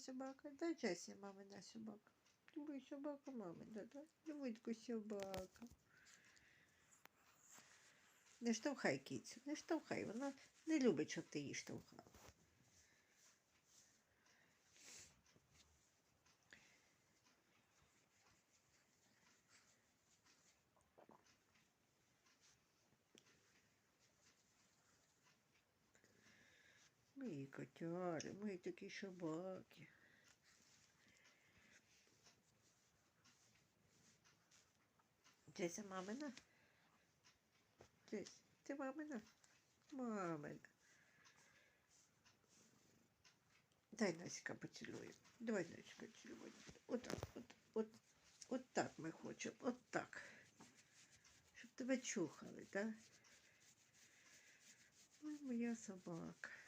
собака. Дай Джесі мамина собака. Любий собака мамина, да? Любитку собака. Не штовхай кіцю, не штовхай, вона не любить, щоб ти її штовхав. Мої котяри, мої такі собаки. Джеся мамина? Джесь, ти мамина? Мамина. Дай Насіка поцілуємо. Давай Насіка цілуємо. Отак, от, от, от так ми хочемо, от так. Щоб тебе чухали, так? Ой, моя собака.